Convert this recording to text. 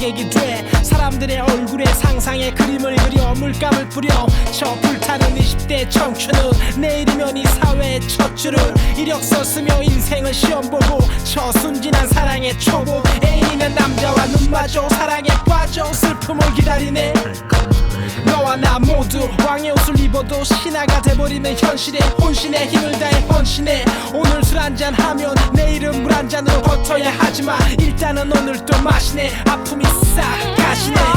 생액이 돼. 사람들의 얼굴에 상상의 그림을 그려 물감을 뿌려. 저 불타는 20대 청춘은 내일이면 이 사회의 첫 줄을 이력서 쓰며 인생을 시험 보고 저 순진한 사랑의 초보. 애인은 남자와 눈 마주 사랑에 빠져 슬픔을 기다리네. 너와 나 모두 왕의 옷을 입어도 신하가 돼버리는 현실에 혼신의 힘을 다해 헌신해. 오늘 술 한잔 하면 내일은 물한 잔으로 버텨야 하지만 일단은 오늘 또 마시네. 아픔이 싹 가시네